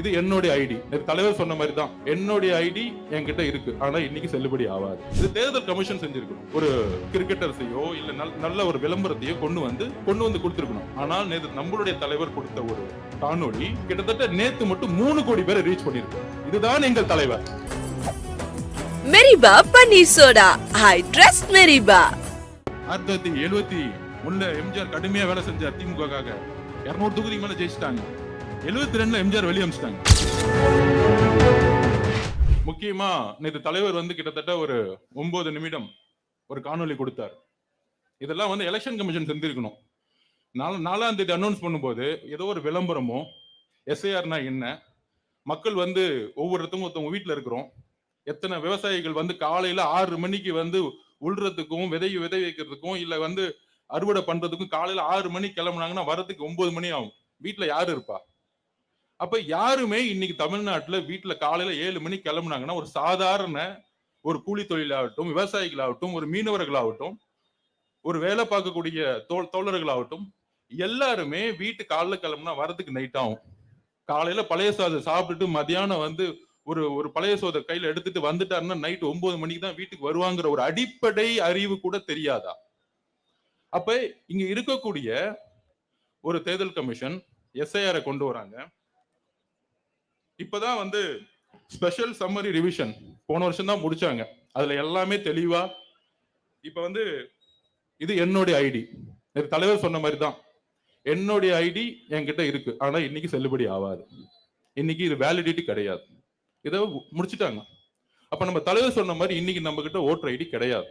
இது என்னுடைய ஐடி. தலைவர் சொன்ன மாதிரி தான் என்னுடைய ஐடி என்கிட்ட இருக்கு. ஆனா இன்னைக்கு செல்லுபடி ஆகாது இது தேர்தல் கமிஷன் செஞ்சிருக்கணும். ஒரு கிரிக்கெட்டர்ஸையோ இல்ல நல்- நல்ல ஒரு விளம்பரத்தையோ கொண்டு வந்து கொண்டு வந்து கொடுத்திருக்கணும். ஆனால் நேத்து நம்மளுடைய தலைவர் கொடுத்த ஒரு காணொளி கிட்டத்தட்ட நேத்து மட்டும் மூணு கோடி பேரை ரீச் பண்ணிருக்கு. இதுதான் எங்கள் தலைவர். Meriba Panneer soda. I trust Meriba. ஆயிரத்தி தொள்ளாயிரத்தி எழுபத்தி ஒண்ணுல எம்ஜிஆர் கடுமையா வேலை செஞ்சார் திமுகக்காக. இருநூறு தொகுதிக்கு மேல ஜெயிச்சிட்டாங்க. எழுபத்தி ரெண்டுல எம்ஜிஆர் வெளியே அமிச்சிட்டாங்க. முக்கியமா நேற்று தலைவர் வந்து கிட்டத்தட்ட ஒரு ஒன்பது நிமிடம் ஒரு காணொளி கொடுத்தார். இதெல்லாம் வந்து எலெக்ஷன் கமிஷன் செஞ்சிருக்கணும் நாலு நாலாம் தேதி அனௌன்ஸ் பண்ணும்போது ஏதோ ஒரு விளம்பரமோ எஸ்ஐஆர்னா என்ன மக்கள் வந்து ஒவ்வொருத்தவங்க ஒருத்தவங்க வீட்டில் இருக்கிறோம். எத்தனை விவசாயிகள் வந்து காலையில ஆறு மணிக்கு வந்து உள்றதுக்கும் விதை விதை வைக்கிறதுக்கும் இல்லை வந்து அறுவடை பண்றதுக்கும் காலையில ஆறு மணிக்கு கிளம்புனாங்கன்னா வரதுக்கு ஒன்பது மணி ஆகும். வீட்டில் யாரு இருப்பா? அப்ப யாருமே இன்னைக்கு தமிழ்நாட்டுல வீட்டுல காலையில ஏழு மணிக்கு கிளம்புனாங்கன்னா ஒரு சாதாரண ஒரு கூலி தொழிலாகட்டும் விவசாயிகளாகட்டும் ஒரு மீனவர்களாகட்டும் ஒரு வேலை பார்க்கக்கூடிய தோல் தோழர்களாகட்டும் எல்லாருமே வீட்டு காலைல கிளம்புனா வரதுக்கு நைட் ஆகும். காலையில பழைய சாதம் சாப்பிட்டுட்டு மதியானம் வந்து ஒரு ஒரு பழைய சோதை கையில எடுத்துட்டு வந்துட்டாருன்னா நைட் ஒன்பது மணிக்கு தான் வீட்டுக்கு வருவாங்கிற ஒரு அடிப்படை அறிவு கூட தெரியாதா? அப்ப இங்க இருக்கக்கூடிய ஒரு தேர்தல் கமிஷன் எஸ்ஐஆரை கொண்டு வராங்க. இப்பதான் வந்து ஸ்பெஷல் சம்மரி ரிவிஷன் போன வருஷம் தான் முடிச்சாங்க. அதுல எல்லாமே தெளிவா இப்ப வந்து இது என்னுடைய ஐடி தலைவர் சொன்ன மாதிரி தான். என்னுடைய ஐடி என்கிட்ட இருக்கு. ஆனா இன்னைக்கு செல்லுபடி ஆகாது. இன்னைக்கு இது வேலிடிட்டி கிடையாது. இதை முடிச்சுட்டாங்க. அப்ப நம்ம தலைவர் சொன்ன மாதிரி இன்னைக்கு நம்ம கிட்ட ஓட்டர் ஐடி கிடையாது.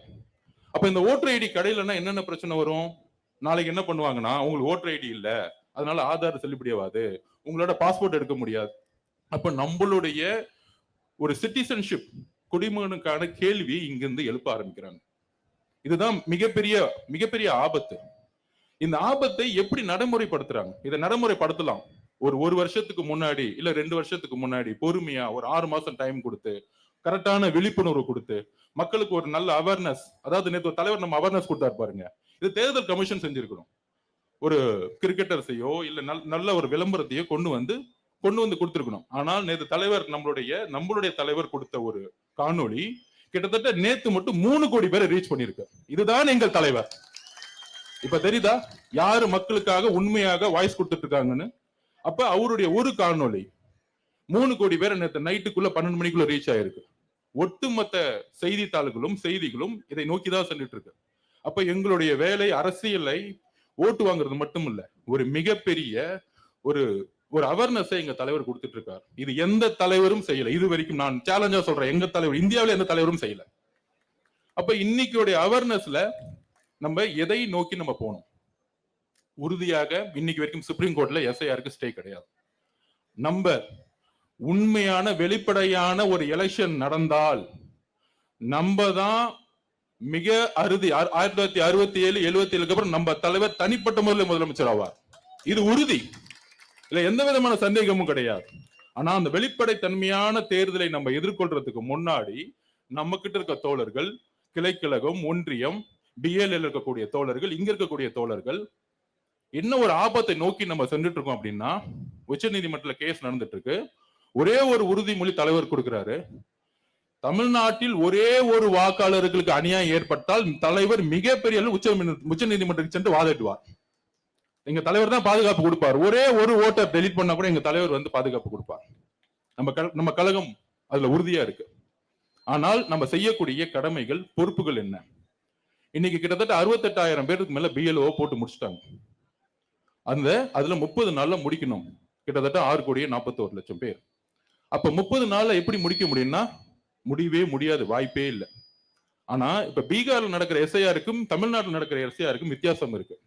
அப்ப இந்த ஓட்டர் ஐடி கிடையிலன்னா என்னென்ன பிரச்சனை வரும்? நாளைக்கு என்ன பண்ணுவாங்கன்னா உங்களுக்கு ஓட்டர் ஐடி இல்ல. அதனால ஆதார் செல்லுபடி ஆகாது. உங்களோட பாஸ்போர்ட் எடுக்க முடியாது. அப்ப நம்மளுடைய ஒரு சிட்டிசன்ஷிப் குடிமகனுக்கான கேள்வி இங்கிருந்து எழுப்ப ஆரம்பிக்கிறாங்க. இதுதான் மிகப்பெரிய மிகப்பெரிய ஆபத்து. இந்த ஆபத்தை எப்படி நடைமுறைப்படுத்துறாங்க? இதை நடைமுறைப்படுத்தலாம். ஒரு ஒரு வருஷத்துக்கு முன்னாடி இல்ல ரெண்டு வருஷத்துக்கு முன்னாடி பொறுமையா ஒரு ஆறு மாசம் டைம் கொடுத்து கரெக்டான விழிப்புணர்வு கொடுத்து மக்களுக்கு ஒரு நல்ல அவேர்னஸ் அதாவது நேற்று தலைவர் நம்ம அவேர்னஸ் கொடுத்தாரு பாருங்க. இது தேர்தல் கமிஷன் செஞ்சிருக்கணும். ஒரு கிரிக்கெட்டர்ஸையோ இல்ல நல்- நல்ல ஒரு விளம்பரத்தையோ கொண்டு வந்து கொண்டு வந்து கொடுத்துருக்கணும். ஆனால் நேற்று தலைவர் நம்மளுடைய நம்மளுடைய தலைவர் கொடுத்த ஒரு காணொளி கிட்டத்தட்ட நேத்து மட்டும் மூணு கோடி பேரை ரீச் பண்ணிருக்கு இதுதான் எங்கள் தலைவர். இப்ப தெரியுதா? யாரு மக்களுக்காக உண்மையாக வாய்ஸ் கொடுத்துட்டு இருக்காங்கன்னு அப்ப அவருடைய ஒரு காணொளி மூணு கோடி பேர் நேற்று நைட்டுக்குள்ள பன்னெண்டு மணிக்குள்ள ரீச் ஆயிருக்கு. ஒட்டுமொத்த செய்தித்தாள்களும் செய்திகளும் இதை நோக்கி தான் சென்றுட்டு இருக்கு அப்ப எங்களுடைய வேலை அரசியலை ஓட்டு வாங்குறது மட்டும் இல்ல ஒரு மிகப்பெரிய ஒரு ஒரு அவேர்னஸை எங்க தலைவர் கொடுத்துட்டு இருக்காரு இது எந்த தலைவரும் செய்யல. இது வரைக்கும் நான் சேலஞ்சா சொல்றேன். எங்க தலைவர் இந்தியாவில எந்த தலைவரும் செய்யல. அப்ப இன்னைக்குடைய அவேர்னஸ்ல நம்ம எதை நோக்கி நம்ம போனோம் உறுதியாக இன்னைக்கு வரைக்கும் சுப்ரீம் கோர்ட்ல எஸ்ஐஆருக்கு ஸ்டே கிடையாது. நம்ம உண்மையான வெளிப்படையான ஒரு எலெக்ஷன் நடந்தால் நம்ம தான் மிக அறுதி ஆயிரத்தி தொள்ளாயிரத்தி அறுபத்தி ஏழு எழுபத்தி ஏழுக்கு அப்புறம் நம்ம தலைவர் தனிப்பட்ட முறையில் முதலமைச்சர் ஆவார். இது உறுதி. இல்ல எந்த விதமான சந்தேகமும் கிடையாது. ஆனா அந்த வெளிப்படை தன்மையான தேர்தலை நம்ம எதிர்கொள்றதுக்கு முன்னாடி நம்ம கிட்ட இருக்க தோழர்கள் கிளைக்கழகம் ஒன்றியம் பிஎல் இருக்கக்கூடிய தோழர்கள் இங்க இருக்கக்கூடிய தோழர்கள் என்ன ஒரு ஆபத்தை நோக்கி நம்ம சென்றுட்டு இருக்கோம் அப்படின்னா உச்ச நீதிமன்றத்துல கேஸ் நடந்துட்டு இருக்கு ஒரே ஒரு உறுதிமொழி தலைவர் கொடுக்கிறாரு. தமிழ்நாட்டில் ஒரே ஒரு வாக்காளர்களுக்கு அநியாயம் ஏற்பட்டால் தலைவர் மிகப்பெரிய அளவு உச்ச உச்ச நீதிமன்றத்துக்கு சென்று வாதிடுவார் எங்க தலைவர் தான் பாதுகாப்பு கொடுப்பார். ஒரே ஒரு ஓட்டை டெலிட் பண்ணா கூட எங்க தலைவர் வந்து பாதுகாப்பு கொடுப்பார். நம்ம நம்ம கழகம் அதுல உறுதியா இருக்கு. ஆனால் நம்ம செய்யக்கூடிய கடமைகள் பொறுப்புகள் என்ன? இன்னைக்கு கிட்டத்தட்ட அறுபத்தெட்டாயிரம் பேருக்கு மேல பிஎல்ஓ போட்டு முடிச்சிட்டாங்க. அந்த அதுல முப்பது நாள்ல முடிக்கணும். கிட்டத்தட்ட ஆறு கோடியே நாற்பத்தோரு லட்சம் பேர். அப்ப முப்பது நாள்ல எப்படி முடிக்க முடியும்னா முடியவே முடியாது வாய்ப்பே இல்லை. ஆனா இப்ப பீகார்ல நடக்கிற எஸ்ஐஆருக்கும் தமிழ்நாட்டில் நடக்கிற எஸ்ஐஆருக்கும் வித்தியாசம் இருக்கு.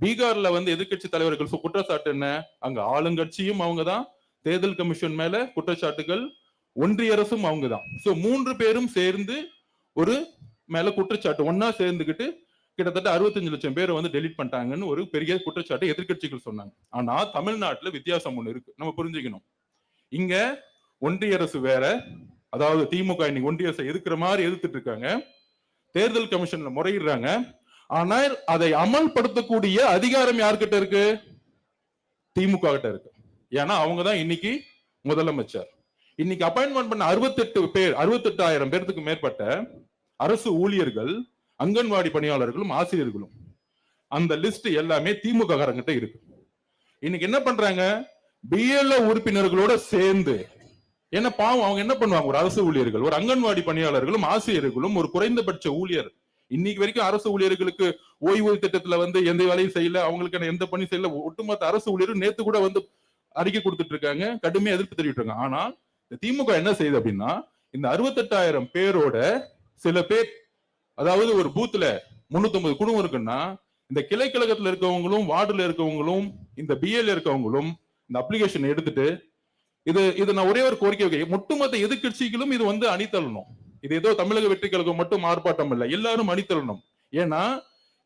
பீகார்ல வந்து எதிர்க்கட்சி தலைவர்கள் குற்றச்சாட்டு என்ன? அங்க ஆளுங்கட்சியும் அவங்கதான். தேர்தல் கமிஷன் மேல குற்றச்சாட்டுகள் ஒன்றிய அரசும் அவங்கதான். சோ மூன்று பேரும் சேர்ந்து ஒரு மேல குற்றச்சாட்டு ஒன்னா சேர்ந்துகிட்டு கிட்டத்தட்ட அறுபத்தஞ்சு லட்சம் பேரை வந்து டெலீட் பண்ணிட்டாங்கன்னு ஒரு பெரிய குற்றச்சாட்டு எதிர்க்கட்சிகள் சொன்னாங்க. ஆனா தமிழ்நாட்டுல வித்தியாசம் ஒண்ணு இருக்கு. நம்ம புரிஞ்சுக்கணும். இங்க ஒன்றிய அரசு வேற அதாவது திமுக இன்னைக்கு ஒன்றிய அரசை எதிர்க்கிற மாதிரி எதிர்த்துட்டு இருக்காங்க. தேர்தல் கமிஷன்ல முறையிடுறாங்க. ஆனால் அதை அமல்படுத்தக்கூடிய அதிகாரம் யார்கிட்ட இருக்கு? திமுக கிட்ட இருக்கு. ஏன்னா அவங்க தான் இன்னைக்கு முதலமைச்சர். இன்னைக்கு அப்பாயின்மெண்ட் பண்ண அறுபத்தெட்டு பேர் அறுபத்தெட்டாயிரம் பேர்த்துக்கு மேற்பட்ட அரசு ஊழியர்கள் அங்கன்வாடி பணியாளர்களும் ஆசிரியர்களும் அந்த லிஸ்ட் எல்லாமே திமுக காரங்கிட்ட இருக்கு. இன்னைக்கு என்ன பண்றாங்க? பிஎல்ஓ உறுப்பினர்களோட சேர்ந்து என்ன பாவம் அவங்க என்ன பண்ணுவாங்க? ஒரு அரசு ஊழியர்கள் ஒரு அங்கன்வாடி பணியாளர்களும் ஆசிரியர்களும் ஒரு குறைந்தபட்ச ஊழியர் இன்னைக்கு வரைக்கும் அரசு ஊழியர்களுக்கு ஓய்வூதிய திட்டத்துல வந்து எந்த வேலையும் செய்யல அவங்களுக்கான எந்த பணி செய்யல. ஒட்டுமொத்த அரசு ஊழியரும் நேத்து கூட வந்து அறிக்கை கொடுத்துட்டு இருக்காங்க. கடுமையா எதிர்ப்பு தெரிவிட்டு இருக்காங்க. ஆனா இந்த திமுக என்ன செய்யுது அப்படின்னா இந்த அறுபத்தெட்டாயிரம் பேரோட சில பேர் அதாவது ஒரு பூத்துல முன்னூத்தி குடும்பம் இருக்குன்னா இந்த கிளை கழகத்துல இருக்கவங்களும் வார்டுல இருக்கவங்களும் இந்த பிஎல் இருக்கவங்களும் இந்த அப்ளிகேஷன் எடுத்துட்டு இது இது நான் ஒரே ஒரு கோரிக்கை ஒட்டுமொத்த எதிர்க்கட்சிகளும் இது வந்து அணித்தள்ளணும் இது ஏதோ தமிழக வெற்றி கழகம் மட்டும் ஆர்ப்பாட்டம் இல்ல எல்லாரும் அணித்தள்ளணும் ஏன்னா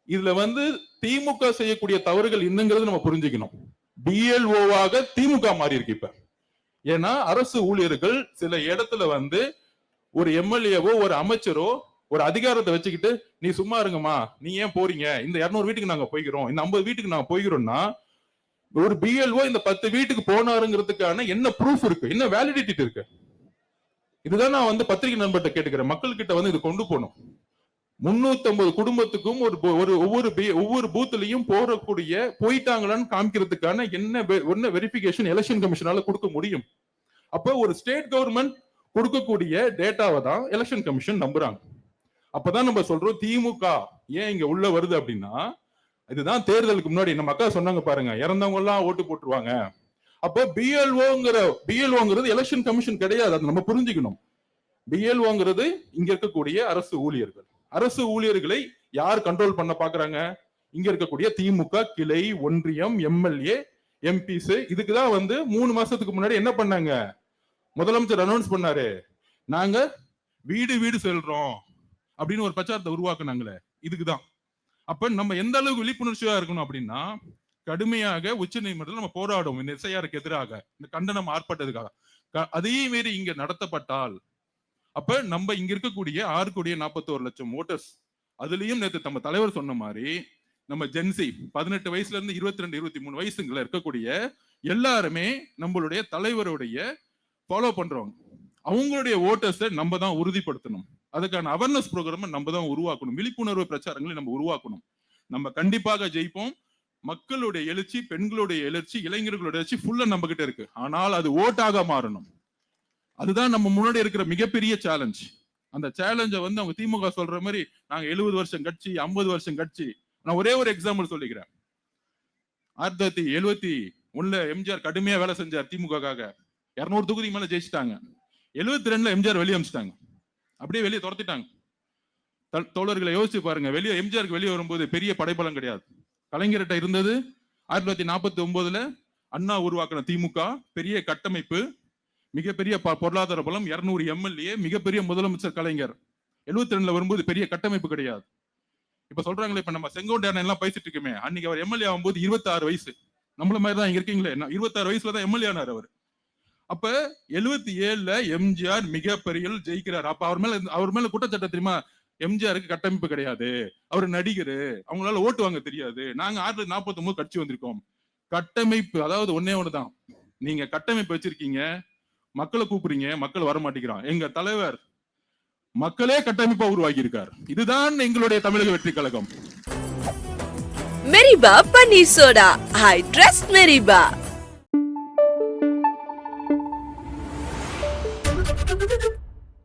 இதுல வந்து திமுக செய்யக்கூடிய தவறுகள் என்னங்கிறது நம்ம புரிஞ்சுக்கணும். டிஎல்ஓவாக திமுக மாறி இருக்கு இப்ப. ஏன்னா அரசு ஊழியர்கள் சில இடத்துல வந்து ஒரு எம்எல்ஏவோ ஒரு அமைச்சரோ ஒரு அதிகாரத்தை வச்சுக்கிட்டு நீ சும்மா இருங்கம்மா நீ ஏன் போறீங்க? இந்த இருநூறு வீட்டுக்கு நாங்க போய்க்கிறோம். இந்த ஐம்பது வீட்டுக்கு நாங்க போய்கிறோம்னா ஒரு பிஎல்ஓ இந்த பத்து வீட்டுக்கு போனாருங்கிறதுக்கான என்ன ப்ரூஃப் இருக்கு? என்ன வேலிடிட்டி இருக்கு? இதுதான் நான் வந்து பத்திரிகை நண்பர்கிட்ட கேட்டுக்கிறேன். மக்கள் கிட்ட வந்து இது கொண்டு போகணும். முன்னூத்தி ஐம்பது குடும்பத்துக்கும் ஒரு ஒரு ஒவ்வொரு ஒவ்வொரு பூத்துலயும் போறக்கூடிய போயிட்டாங்களான்னு காமிக்கிறதுக்கான என்ன வெ- என்ன வெரிஃபிகேஷன் எலெக்ஷன் கமிஷனால கொடுக்க முடியும்? அப்போ ஒரு ஸ்டேட் கவர்மெண்ட் கொடுக்கக்கூடிய டேட்டாவை தான் எலெக்ஷன் கமிஷன் நம்புறாங்க. அப்பதான் நம்ம சொல்றோம் திமுக ஏன் இங்க உள்ள வருது அப்படின்னா இதுதான் தேர்தலுக்கு முன்னாடி நம்ம அக்கா சொன்னாங்க பாருங்க இறந்தவங்க எல்லாம் ஓட்டு போட்டுருவாங்க. அப்போ பிஎல்ஓங்கிற பிஎல்ஓங்கிறது எலெக்ஷன் கமிஷன் கிடையாது. அதை நம்ம புரிஞ்சுக்கணும். பிஎல்ஓங்கிறது இங்க இருக்கக்கூடிய அரசு ஊழியர்கள். அரசு ஊழியர்களை யார் கண்ட்ரோல் பண்ண பாக்குறாங்க? இங்க இருக்கக்கூடிய திமுக கிளை ஒன்றியம் எம்எல்ஏ எம்பிஸ் இதுக்குதான் வந்து மூணு மாசத்துக்கு முன்னாடி என்ன பண்ணாங்க? முதலமைச்சர் அனௌன்ஸ் பண்ணாரு. நாங்க வீடு வீடு செல்றோம் அப்படின்னு ஒரு பிரச்சாரத்தை உருவாக்குனாங்களே. இதுக்குதான். அப்ப நம்ம எந்த அளவுக்கு விழிப்புணர்ச்சியா இருக்கணும் அப்படின்னா கடுமையாக உச்ச நீதிமன்றத்தில் நம்ம போராடுவோம். இந்த எஸ்ஐஆருக்கு எதிராக இந்த கண்டனம் ஆர்ப்பாட்டத்துக்காக க- அதையும் மீறி இங்க நடத்தப்பட்டால் அப்ப நம்ம இங்க இருக்கக்கூடிய ஆறு கோடியே நாற்பத்தோரு லட்சம் ஓட்டர்ஸ் அதுலயும் நேற்று நம்ம தலைவர் சொன்ன மாதிரி நம்ம ஜென்சி பதினெட்டு வயசுல இருந்து இருபத்தி ரெண்டு இருபத்தி மூணு வயசுங்களை இருக்கக்கூடிய எல்லாருமே நம்மளுடைய தலைவருடைய ஃபாலோ பண்றவங்க. அவங்களுடைய ஓட்டர்ஸை நம்ம தான் உறுதிப்படுத்தணும். அதுக்கான அவேர்னஸ் ப்ரோக்ராம் நம்ம தான் உருவாக்கணும். விழிப்புணர்வு பிரச்சாரங்களை நம்ம உருவாக்கணும். நம்ம கண்டிப்பாக ஜெயிப்போம். மக்களுடைய எழுச்சி பெண்களுடைய எழுச்சி இளைஞர்களுடைய எழுச்சி ஃபுல்லா நம்ம கிட்ட இருக்கு. ஆனால் அது ஓட்டாக மாறணும். அதுதான் நம்ம முன்னாடி இருக்கிற மிகப்பெரிய சேலஞ்ச் அந்த சேலஞ்சை வந்து அவங்க திமுக சொல்ற மாதிரி நாங்க எழுபது வருஷம் கட்சி ஐம்பது வருஷம் கட்சி. நான் ஒரே ஒரு எக்ஸாம்பிள் சொல்லிக்கிறேன். ஆயிரத்தி தொள்ளாயிரத்தி எழுவத்தி ஒண்ணுல எம்ஜிஆர் கடுமையா வேலை செஞ்சார் திமுகக்காக. இருநூறு தொகுதி மேல ஜெயிச்சிட்டாங்க. எழுபத்தி ரெண்டுல எம்ஜிஆர் வெளியே அமிச்சிட்டாங்க. அப்படியே வெளியே துரத்திட்டாங்க. தோழர்களை யோசிச்சு பாருங்க. வெளியே எம்ஜிஆருக்கு வெளியே வரும்போது பெரிய படைபலம் கிடையாது. கலைஞர்கிட்ட இருந்தது. ஆயிரத்தி தொள்ளாயிரத்தி நாற்பத்தி ஒன்பதுல அண்ணா உருவாக்கின திமுக பெரிய கட்டமைப்பு மிகப்பெரிய ப- பொருளாதார பலம் இருநூறு எம்எல்ஏ மிகப்பெரிய முதலமைச்சர் கலைஞர். எழுபத்தி ரெண்டுல வரும்போது பெரிய கட்டமைப்பு கிடையாது. இப்ப சொல்றாங்களே இப்ப நம்ம செங்கோட்டையன் எல்லாம் பேசிட்டு இருக்கோமே. அன்னைக்கு அவர் எம்எல்ஏ ஆகும்போது இருபத்தி ஆறு வயசு. நம்மள மாதிரி தான் இங்க இருக்கீங்களே. இருபத்தாறு வயசுல தான் எம்எல்ஏ ஆனார் அவர். அப்ப எழுபத்தி ஏழுல எம்ஜிஆர் மிகப்பெரிய ஜெயிக்கிறார். அப்ப அவர் மேல அவர் மேல குற்றச்சாட்டு தெரியுமா? எம்ஜிஆருக்கு கட்டமைப்பு கிடையாது. அவர் நடிகர். அவங்களால ஓட்டு வாங்க தெரியாது. நாங்க ஆறு நாற்பத்தி ஒன்பது கட்சி வந்திருக்கோம். கட்டமைப்பு அதாவது ஒன்னே ஒண்ணுதான். நீங்க கட்டமைப்பு வச்சிருக்கீங்க. மக்களை கூப்பிடுறீங்க. மக்கள் வர மாட்டேங்கிறான் எங்க தலைவர் மக்களே கட்டமைப்பா உருவாக்கி இருக்கார் இதுதான் எங்களுடைய தமிழக வெற்றி கழகம். மெரிபா பன்னீர் சோடா. I trust மெரிபா